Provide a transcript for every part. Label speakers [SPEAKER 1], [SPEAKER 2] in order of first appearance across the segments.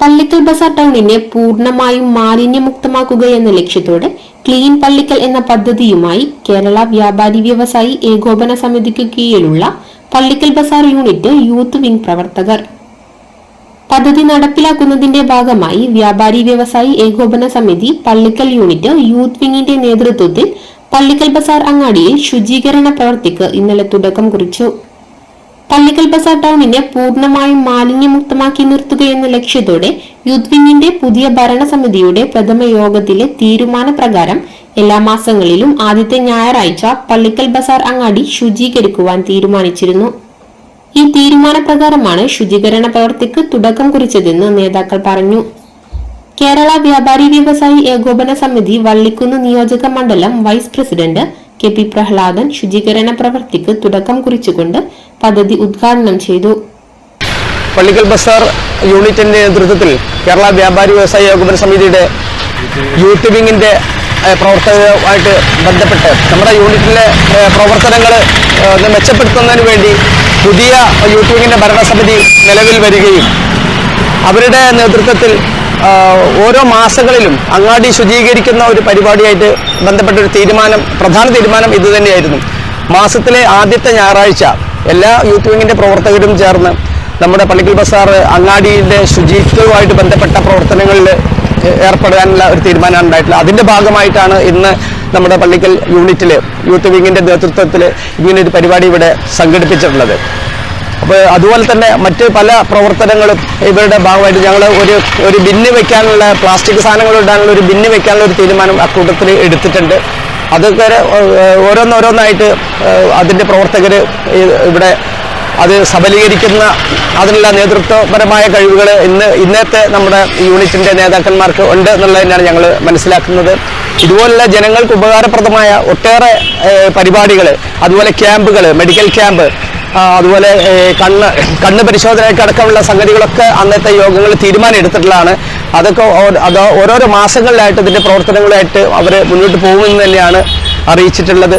[SPEAKER 1] പള്ളിക്കൽ ബസാർ ടൗണിനെ പൂർണമായും മാലിന്യമുക്തമാക്കുക എന്ന ലക്ഷ്യത്തോടെ ക്ലീൻ പള്ളിക്കൽ എന്ന പദ്ധതിയുമായി കേരള വ്യാപാരി വ്യവസായി ഏകോപന സമിതിക്ക് കീഴിലുള്ള Pallikkal Bazar unit youth wing പ്രവർത്തകർ. പദ്ധതി നടപ്പിലാക്കുന്നതിന്റെ ഭാഗമായി വ്യാപാരി വ്യവസായി ഏകോപന സമിതി പള്ളിക്കൽ യൂണിറ്റ് യൂത്ത് വിംഗിന്റെ നേതൃത്വത്തിൽ പള്ളിക്കൽ ബസാർ അങ്ങാടിയിൽ ശുചീകരണ പ്രവർത്തിക്ക് ഇന്നലെ തുടക്കം കുറിച്ചു. പള്ളിക്കൽ ബസാർ ടൗണിനെ പൂർണമായും മാലിന്യമുക്തമാക്കി നിർത്തുകയെന്ന ലക്ഷ്യത്തോടെ യൂത്ത് വിങ്ങിന്റെ പുതിയ ഭരണസമിതിയുടെ പ്രഥമ യോഗത്തിലെ തീരുമാനപ്രകാരം എല്ലാ മാസങ്ങളിലും ആദ്യത്തെ ഞായറാഴ്ച പള്ളിക്കൽ ബസാർ അങ്ങാടി ശുചീകരിക്കുവാൻ തീരുമാനിച്ചിരുന്നു. ഈ തീരുമാനപ്രകാരമാണ് ശുചീകരണ പ്രവർത്തിക്ക് തുടക്കം കുറിച്ചതെന്ന് നേതാക്കൾ പറഞ്ഞു. കേരള വ്യാപാരി വ്യവസായി ഏകോപന സമിതി വള്ളിക്കുന്ന് നിയോജക മണ്ഡലം vice president K P Prahladan ശുചീകരണ പ്രവൃത്തിക്ക് തുടക്കം കുറിച്ചുകൊണ്ട് പദ്ധതി ഉദ്ഘാടനം ചെയ്തു.
[SPEAKER 2] പള്ളിക്കൽ ബസാർ യൂണിറ്റിന്റെ നേതൃത്വത്തിൽ കേരള വ്യാപാരി വ്യവസായ ഏകോപന സമിതിയുടെ യൂത്ത് വിങ്ങിന്റെ പ്രവർത്തകമായിട്ട് ബന്ധപ്പെട്ട് നമ്മുടെ യൂണിറ്റിലെ പ്രവർത്തനങ്ങൾ മെച്ചപ്പെടുത്തുന്നതിന് വേണ്ടി പുതിയ യൂത്ത് വിങ്ങിന്റെ ഭരണസമിതി നിലവിൽ വരികയും അവരുടെ നേതൃത്വത്തിൽ ഓരോ മാസങ്ങളിലും അങ്ങാടി ശുചീകരിക്കുന്ന ഒരു പരിപാടിയായിട്ട് ബന്ധപ്പെട്ട ഒരു തീരുമാനം പ്രധാന തീരുമാനം ഇതുതന്നെയായിരുന്നു മാസത്തിലെ ആദ്യത്തെ ഞായറാഴ്ച എല്ലാ യൂത്ത് വിങ്ങിന്റെ പ്രവർത്തകരും ചേർന്ന് നമ്മുടെ പള്ളിക്കൽ ബസാർ അങ്ങാടിയിലെ ശുചിത്വവുമായിട്ട് ബന്ധപ്പെട്ട പ്രവർത്തനങ്ങളിൽ ഏർപ്പെടാനുള്ള ഒരു തീരുമാനമാണ് ഉണ്ടായിട്ടുള്ളത്. അതിന്റെ ഭാഗമായിട്ടാണ് ഇന്ന് നമ്മുടെ പള്ളിക്കൽ യൂണിറ്റിൽ യൂത്ത് വിങ്ങിന്റെ നേതൃത്വത്തിൽ ഇങ്ങനൊരു പരിപാടി ഇവിടെ സംഘടിപ്പിച്ചിട്ടുള്ളത്. അപ്പോൾ അതുപോലെ തന്നെ മറ്റ് പല പ്രവർത്തനങ്ങളും ഇവരുടെ ഭാഗമായിട്ട് ഞങ്ങൾ ഒരു ഒരു ബിന്ന് വെക്കാനുള്ള പ്ലാസ്റ്റിക് സാധനങ്ങൾ ഇടാനുള്ള ഒരു ബിന്ന് വെക്കാനുള്ള ഒരു തീരുമാനം അക്കൂട്ടത്തിൽ എടുത്തിട്ടുണ്ട്. അതൊക്കെ ഓരോന്നോരോന്നായിട്ട് അതിന്റെ പ്രവർത്തകർ ഇവിടെ അത് സബലീകരിക്കുന്ന അതിനുള്ള നേതൃത്വപരമായ കഴിവുകൾ ഇന്ന് ഇന്നത്തെ നമ്മുടെ യൂണിറ്റിന്റെ നേതാക്കന്മാർക്ക് ഉണ്ട് എന്നുള്ളത് തന്നെയാണ് ഞങ്ങൾ മനസ്സിലാക്കുന്നത്. ഇതുപോലുള്ള ജനങ്ങൾക്ക് ഉപകാരപ്രദമായ ഒട്ടേറെ പരിപാടികൾ അതുപോലെ ക്യാമ്പുകൾ മെഡിക്കൽ ക്യാമ്പ് അതുപോലെ കണ്ണ് കണ്ണ് പരിശോധനയ്ക്ക് അടക്കമുള്ള സംഗതികളൊക്കെ അന്നത്തെ യോഗങ്ങൾ തീരുമാനമെടുത്തിട്ടുള്ളതാണ്. അതൊക്കെ അത് ഓരോരോ മാസങ്ങളിലായിട്ട് ഇതിന്റെ പ്രവർത്തനങ്ങളായിട്ട് അവർ മുന്നോട്ട് പോകുമെന്ന് തന്നെയാണ് അറിയിച്ചിട്ടുള്ളത്.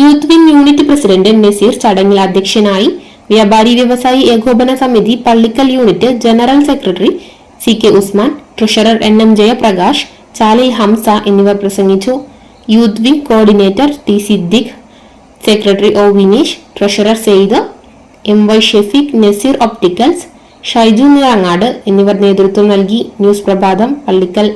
[SPEAKER 1] Youth wing unit president Naseer ചടങ്ങിൽ അധ്യക്ഷനായി വ്യാപാരി വ്യവസായി ഏകോപന സമിതി Pallikkal unit general secretary C K Usman treasurer N M Jayaprakash Chalil Hamsa എന്നിവർ പ്രസംഗിച്ചു. Youth wing coordinator T Siddique secretary O Vineesh treasurer Sayed M Y Shefeeq Naseer opticals Shaiju Nirangad എന്നിവർ നേതൃത്വം നൽകി ന്യൂസ് പ്രഭാതം പള്ളിക്കൽ.